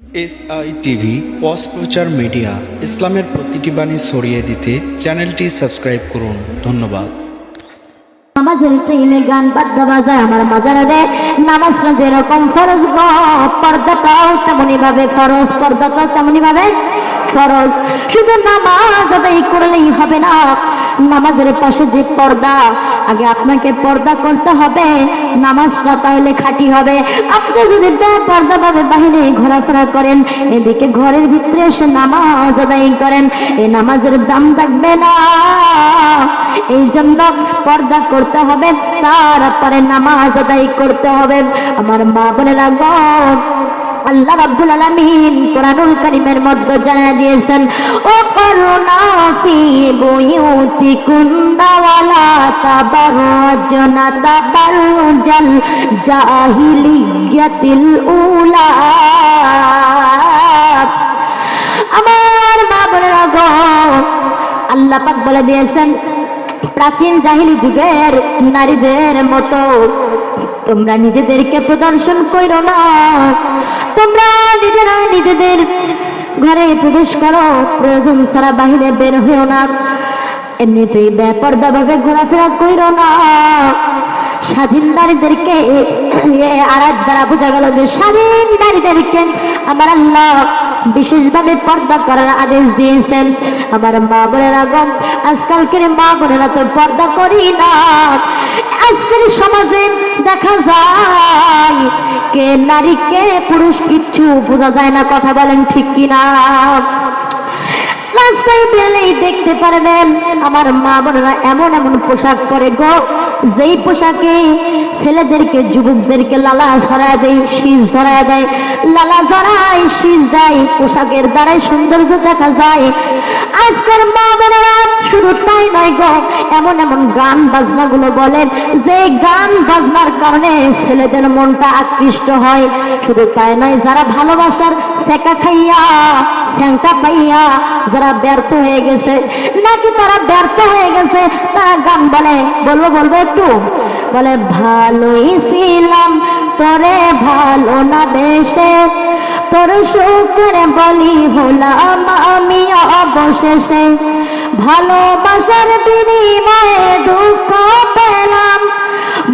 S TV অস্প্রচার media, ইসলামের প্রতিটি বাণী ছড়িয়ে দিতে চ্যানেলটি সাবস্ক্রাইব করুন। ধন্যবাদ। নামাজের টাইমে গান বাদ্য বাজায় আমার মাজারে রে নামাজটা যেরকম ফরজ পর্দাটাও তেমনি ভাবে ফরজ, পর্দাটাও তেমনি ভাবে ফরজ। শুধু নামাজ আদায় করলেই হবে না, নামাজের পাশে যে পর্দা আগে আপনাকে পর্দা করতে হবে নামাজটা তাহলে খাঁটি হবে। আপনি যদি পর্দা ভাবে বাহিরে ঘোরাফেরা করেন, এদিকে ঘরের ভিতরে এসে নামাজ আদায় করেন এই নামাজের দাম থাকবে না। এই জন্য পর্দা করতে হবে, তারপরে নামাজ আদায় করতে হবে। আমার মা বলে, লাগো আল্লাহ রাব্বুল আলামিন কোরআনুল কারীমের মধ্যে জানিয়ে দিয়েছেন, ও করুণা ফি বুয়ুতিকুন্না ওয়ালা তাবাররাজনা তাবাররুজাল জাহিলিয়াতিল উলা। আমার মা বলে লাগো আল্লাহ পাক বলে দিয়েছেন প্রাচীন জাহিলি যুগের নারীদের মতো। তোমরা নিজেদেরকে প্রদর্শন করো না। তোমরা নিজেরা নিজেদের ঘরে প্রবেশ করো। প্রয়োজন সারা বাহিরে বের হয়েও না। এমনিতেই ব্যাপার ব্যাপারে ঘোরাফেরা করো না। স্বাধীন নারীদেরকে আরাত দ্বারা বোঝা গেল যে স্বাধীন নারীদেরকে আমার আল্লাহ বিশেষভাবে পর্দা করার আদেশ দিয়েছেন। আমার মা বোনের আগম আজকালকের মা বোনেরা তো পর্দা করি না। আজকের সমাজে দেখা যায়, কে নারী কে পুরুষ কিচ্ছু বোঝা যায় না, কথা বলেন ঠিক কিনা? রাস্তায় বেলেই দেখতে পারবেন। আমার মা বোনেরা এমন এমন পোশাক পরে গো, যেই পোশাকে ছেলেদেরকে, যুবকদেরকে লালা দেয়, শীষ দেয়। লালা শীষ দেয়, পোশাকের দ্বারাই সৌন্দর্য দেখা যায়। আজকের মা বোনেরা শুধু তাই নয় গো, এমন এমন গান বাজনা গুলো বলেন, যে গান বাজনার কারণে ছেলেদের মনটা আকৃষ্ট হয়। শুধু তাই নয়, যারা ভালোবাসার সেকা খাইয়া স্যাংকা পাইয়া যারা ব্যর্থ হয়ে গেছে, নাকি তারা ব্যর্থ হয়ে গেছে, তারা গান বলে, বলব বলব একটু? বলে, ভালোই ছিলাম, তোরে ভালো না দেশে, তোর সুখের বলি হলাম আমি অবশেষে। ভালোবাসার বিনিময়ে দুঃখ পেলাম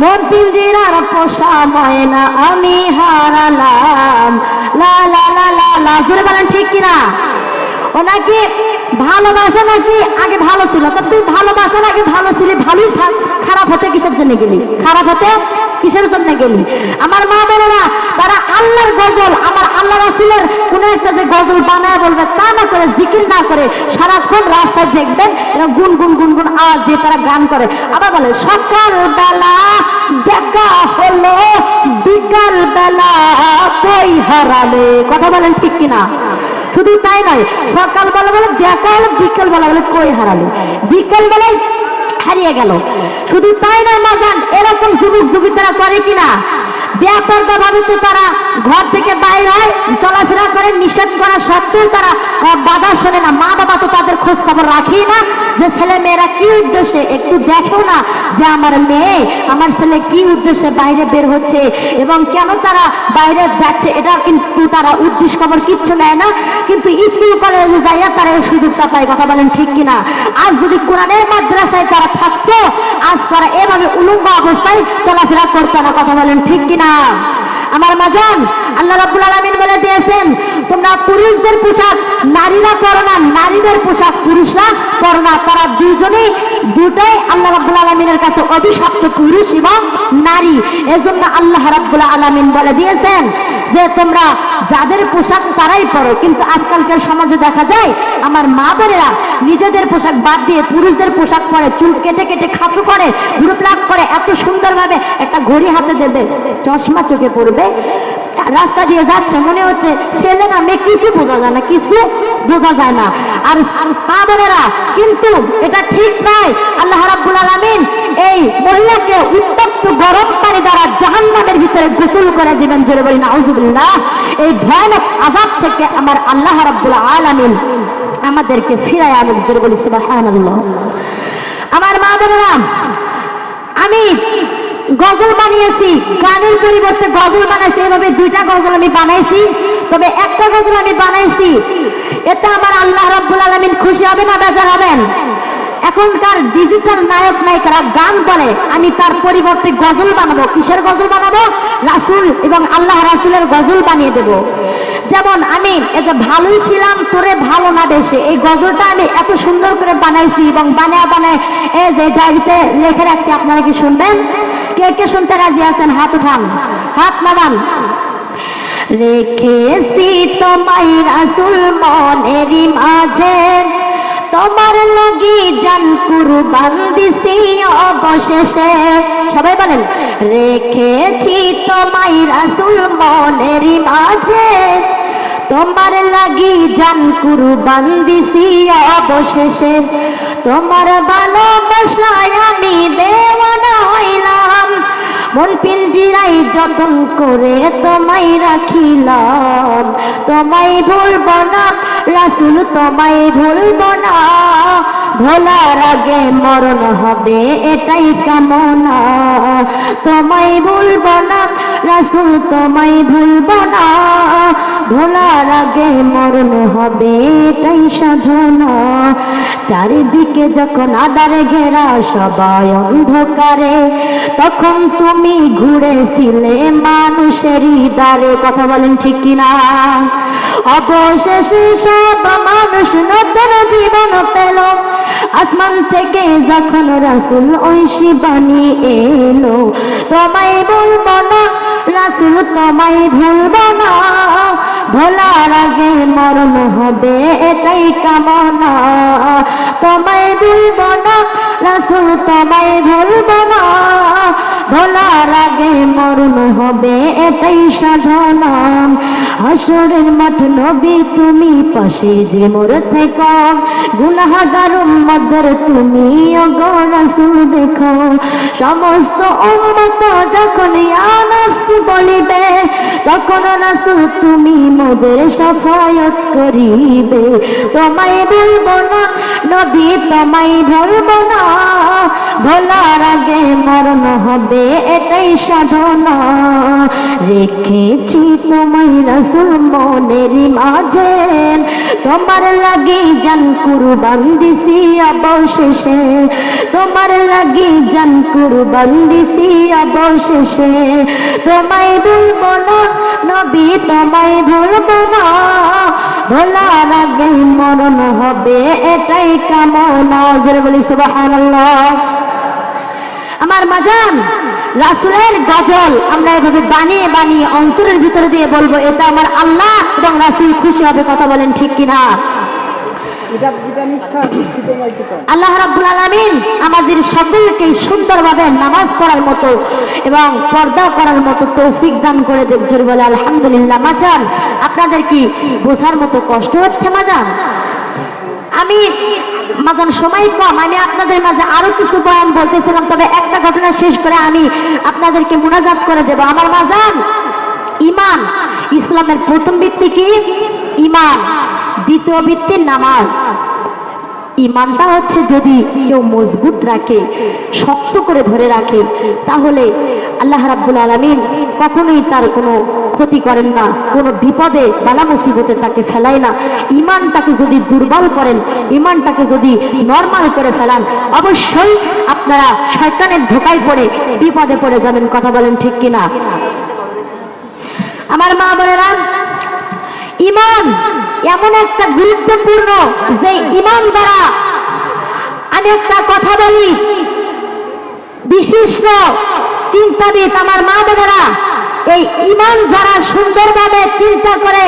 মন্দিরার পোষা ময়না, আমি হারালাম। লা লা লা লা লা ঘুরে বলেন ঠিক কিনা? ওনাকে ভালোবাসা নাকি আগে ভালো ছিল? তা তুই ভালোবাসার আগে ভালো ছিলি? ভালোই খারাপ হতে কিসের জন্য গেলি? খারাপ হতে কিসের জন্য গেলি? আমার মা বোনেরা তারা আল্লাহর গজল, আমার আল্লাহ রাসুলের কোন একটা যে গজল বানায় বলবে, তা না করে, জিকির না করে সারাক্ষণ রাস্তায় দেখবেন এরা গুন গুন গুন গুন আওয়াজ দিয়ে তারা গান করে। আবার বলে সকাল বেলা দেখা হলো বিকাল বেলা কই হারালে? কথা বলেন ঠিক কিনা? শুধু তাই নয়, সকালবেলা বলে, দেখা হলো বিকেল বেলা বলে কই হারালে? বিকেল বেলায় হারিয়ে গেল। শুধু তাই না মাজান এরকম যুবক যুবিতারা করে কিনা? ব্যাপারটা ভাবে তো তারা ঘর থেকে বাইরে হয়, চলাফেরা করে, নিষেধ করা সত্ত্বেও তারা বাধা শোনে না। মা বাবা তো তাদের খোঁজ খবর না যে ছেলে মেয়েরা কি উদ্দেশ্যে, একটু দেখো না যে আমার মেয়ে, আমার ছেলে কি উদ্দেশ্যে বাইরে বের হচ্ছে এবং কেন তারা বাইরে যাচ্ছে, এটা কিন্তু তারা উদ্দেশ্য খবর কিচ্ছু নেয় না। কিন্তু স্কুল যাইয়া তারা এই সুযোগটা পায়, কথা বলেন ঠিক কিনা? আজ যদি কোরআনের মাদ্রাসায় তারা থাকতো, আজ তারা এভাবে উলঙ্গ অবস্থায় চলাফেরা করতো না, কথা বলেন ঠিক কিনা? আমার মাজান আল্লাহ রাব্বুল আলামিন বলে দিয়েছেন, তোমরা পুরুষদের পোশাক, নারীরা করো না, নারীদের পোশাক পুরুষরা করো না। তারা দুজনেই দুটোই আল্লাহ রাব্বুল আলামিনের কাছে অভিশপ্ত পুরুষ এবং নারী। এজন্য আল্লাহ রাব্বুল আলামিন বলে দিয়েছেন যে তোমরা যাদের পোশাক তারাই পরো, কিন্তু আজকালকার সমাজে দেখা যায় আমার মা বোনেরা নিজেদের পোশাক বাদ দিয়ে পুরুষদের পোশাক পরে, চুল কেটে কেটে খাটু করে গ্রুপ লাগ করে, এত সুন্দরভাবে একটা ঘড়ি হাতে দেবে, চশমা চোখে পড়বে। রাস্তা দিয়ে যাচ্ছে, মনে হচ্ছে ছেলে না মেয়ে কিছু বোঝা যায় না, কিছু বোঝা যায় না। আর মা বোনেরা, কিন্তু এটা ঠিক নয়। আল্লাহ রাব্বুল আলামিন এই মহিলাকে উত্তপ্ত গরম পানি দ্বারা জাহান্নামের ভিতরে গোসল করে দিবেন জোরে বলি নাউজুবিল্লাহ, এই ভয়ানক আযাব থেকে আমার আল্লাহ রাব্বুল আলামিন আমাদেরকে ফিরায় আনুক জোরে বলি সুবহানাল্লাহ। আমার মা বোনেরা, আমি গজল বানিয়েছি। গানের পরিবর্তে গজল বানাইছি। এভাবে দুইটা গজল আমি বানাইছি। তবে একটা গজল আমি বানাইছি। এতে আমার আল্লাহ রাব্বুল আলামিন খুশি হবে না বেজার হবেন? এখনকার ডিজিটাল নায়ক নায়িকারা গান বলে, আমি তার পরিবর্তে গজল বানাবো। কিসের গজল বানাবো? রাসুল এবং আল্লাহ রাসুলের গজল বানিয়ে দেব। যেমন আমি এটা ভালোই ছিলাম, তোরে ভালো না বেশে, এই গজলটা আমি এত সুন্দর করে বানাইছি এবং বানায় বানায় এই যে ডায়েরিতে লেখে রাখছি, আপনারা কি শুনবেন? কে কে শুনতে রাজি আছেন? হাত উঠান। হাত নামান। রেখেছি তোমায় রাসুল মনেরই মাঝে। তোমার লাগি জান কুরবান দিছি অবশেষে। সবাই বলেন, রেখেছি তোমায় রাসুল মনেরই মাঝে। তোমার লাগি জান কুরবান দিছি অবশেষে। তোমার ভালোবাসায় আমি মন পিঞ্জিরাই যতন করে তোমায় রাখিলাম। তোমায় ভুলব না, রাসুল, তোমায় ভুলব না। ভোলার আগে মরণ হবে, এটাই কামনা। তোমায় ভুলব না, রাসুল, তোমায় ভুলব না। ভোলার আগে মরণ হবে, এটাই সাধনা। চারিদিকে যখন আদারে ঘেরা, সবাই অন্ধকারে। তখন তুমি ঘুরেছিলে মানুষেরই দ্বারে। কথা বলেন ঠিক কিনা? অবশেষে সব মানুষ নতুন জীবন পেল। আসমান থেকে যখন রাসুল ঐশী বাণী এলো, তোমায় বলব না, রাসুল তোমায় ভুলবো না। ভোলার আগে মরণ হবে, এটাই কামনা। তোমায় ভুলব না, রাসুল তোমায় ভুলব না। ভোলার আগে মরণ হবে, এটাই সাধনা। হাসরের মাঠ নবী, তুমি পাশে যে মোর থেকে। গুনাহাগার মধ্যে তুমি অগো রাসুল দেখো। সমস্ত উম্মত যখন ইয়া বলিবে, তখন রাসুল তুমি মোদের সাফায়াত করিবে। তোমায় বলব না, নবী, তোমায় ধরবো না ভোলার আগে মরণ হবে এটাই সাধনা। রেখেছি তোমায় রাসুল মনের মাঝে। তোমার লাগে জান কুরবান দিছি অবশেষে। তোমার লাগে জান কুরবান দিছি অবশেষে। তোমায় ভুলবো না, নবী তোমায় ভুলবো না। ভোলার আগে মরণ হবে এটাই কামনা। বলি, সুবহানাল্লাহ। আমার মাজান, রাসুলের গজল আমরা এভাবে বানিয়ে বানিয়ে অন্তরের ভিতরে দিয়ে বলব, এটা আমার আল্লাহ এবং রাসুল খুশি হবে, কথা বলেন ঠিক কিনা? আল্লাহ রাব্বুল আলামিন আমাদের সকলকে সুন্দরভাবে নামাজ পড়ার মতো এবং পর্দা করার মতো তৌফিক দান করে জোরে বলে আলহামদুলিল্লাহ। মাজান, আপনাদের কি বোঝার মতো কষ্ট হচ্ছে, মাজান? আমি মাজান সময় কম, আমি আপনাদের মাঝে আরও কিছু বয়ান বলতেছিলাম, তবে একটা ঘটনা শেষ করে আমি আপনাদেরকে মোনাজাত করে দেব। আমার মাজান ইমান ইসলামের প্রথম ভিত্তি কি? ইমান দ্বিতীয় ভিত্তি নামাজ। ইমানটা হচ্ছে যদি কেউ মজবুত রাখে, শক্ত করে ধরে রাখে, তাহলে আল্লাহ রাব্বুল আলামিন কখনোই তার কোনো ক্ষতি করেন না, কোনো বিপদে, বালা মুসিবতে তাকে ফেলায় না। ইমানটাকে যদি দুর্বল করেন, ইমানটাকে যদি নর্মাল করে ফেলান, অবশ্যই আপনারা শয়তানের ধোকায় পড়ে, বিপদে পড়ে যাবেন, কথা বলেন ঠিক কিনা? আমার মা বোনেরা ইমান এমন একটা গুরুত্বপূর্ণ যে ইমান দ্বারা আমি একটা কথা বলি। বিশিষ্ট চিন্তাবিদ আমার মা বোনেরা, এই ইমান যারা সুন্দরভাবে চিন্তা করে,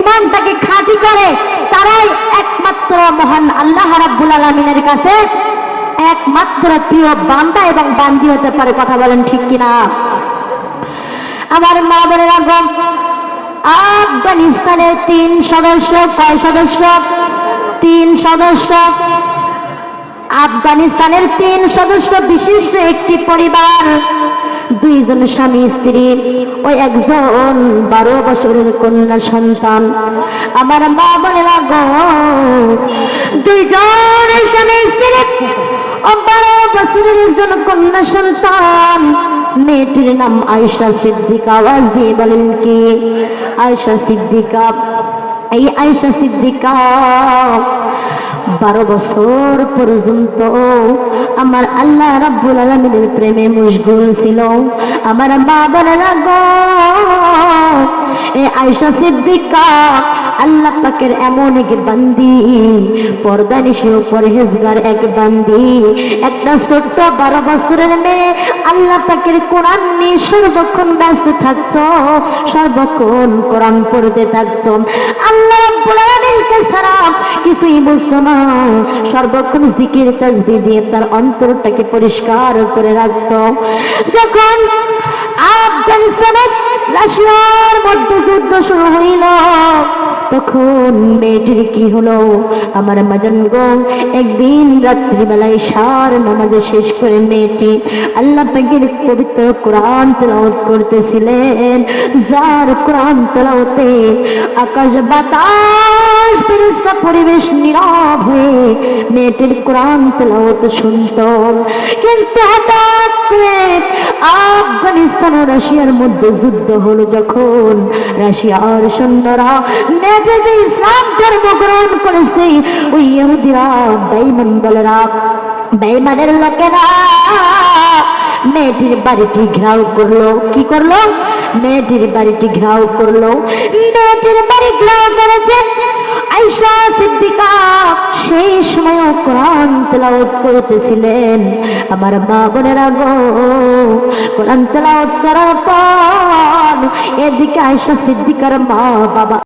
ইমানটাকে খাঁটি করে, তারাই একমাত্র মহান আল্লাহ রাব্বুল আলমিনের কাছে একমাত্র প্রিয় বান্দা এবং বান্দি হতে পারে। কথা বলেন ঠিক কিনা? আমার মা বোনেরা আফগানিস্তানের তিন সদস্য, কয় সদস্য? তিন সদস্য। আফগানিস্তানের তিন সদস্য বিশিষ্ট একটি পরিবার। দুইজন স্বামী, স্ত্রী ওই একজন বারো বছরের কন্যা সন্তান। আমার মা বোনেরা গো, দুইজন স্বামী, স্ত্রী ও বারো বছরের একজন কন্যা সন্তান। মেয়েটির নাম আয়সা সিদ্দিকা, আওয়াজ দিয়ে বলেন কি? আয়সা সিদ্দিকা, এই আয়সা সিদ্দিকা, বারো বছর পর্যন্ত আমার আল্লাহ রাব্বুল আলমিনের প্রেমে মুশগুল ছিল। আমার মা বোনেরা গো এ আয়সা সিদ্দিকা আল্লাহ পাকের এমন এক বান্দি, পর্দা নিশিও পরহেজগার এক বান্দি, একটা ছোট্ট বারো বছরের মেয়ে, আল্লাহ পাকের কোরআন নিয়ে সর্বক্ষণ ব্যস্ত থাকতো, সর্বক্ষণ কোরআন পড়তে থাকতো। আল্লাহ কিছুই বুঝতো না, সর্বক্ষণ জিকির, তাজবি দিয়ে তার অন্তরটাকে পরিষ্কার করে রাখতো। যখন আফগানিস্তানের রাশিয়ার মধ্যে যুদ্ধ শুরু হইল তখন মেয়েটির কি হলো? আমার মাজন গো, একদিন রাত্রিবেলায় সার নামাজে শেষ করে মেয়েটি আল্লাহ পাকের পবিত্র কোরআন তেলাওত করতেছিলেন। যার কোরআন তেলাওতে আকাশ বাতাস পরিবেশ নীরব হয়ে মেয়েটির কোরআন তেলাওয়াত শুনত কিন্তু হঠাৎ করে আফগানিস্তান ও রাশিয়ার মধ্যে যুদ্ধ হলো যখন রাশিয়ার সৈন্যরা মেয়েদের ইসলাম ধর্ম গ্রহণ করেছে, ওই ইহুদিরা বেঈমান দলেরা লোকেরা মেয়েটির বাড়িটি ঘেরাও করল। কি করল? মেয়েটির বাড়িটি ঘেরাও করল। মেয়েটির বাড়ি ঘেরাও করেছে আইসা সিদ্দিকা। সেই সময় কোরআন তেলাওয়াত করতেছিলেন। আমার মা বোনেরা গো, কোরআন তেলাওয়াত করার পর এদিকে আইসা সিদ্দিকার মা বাবা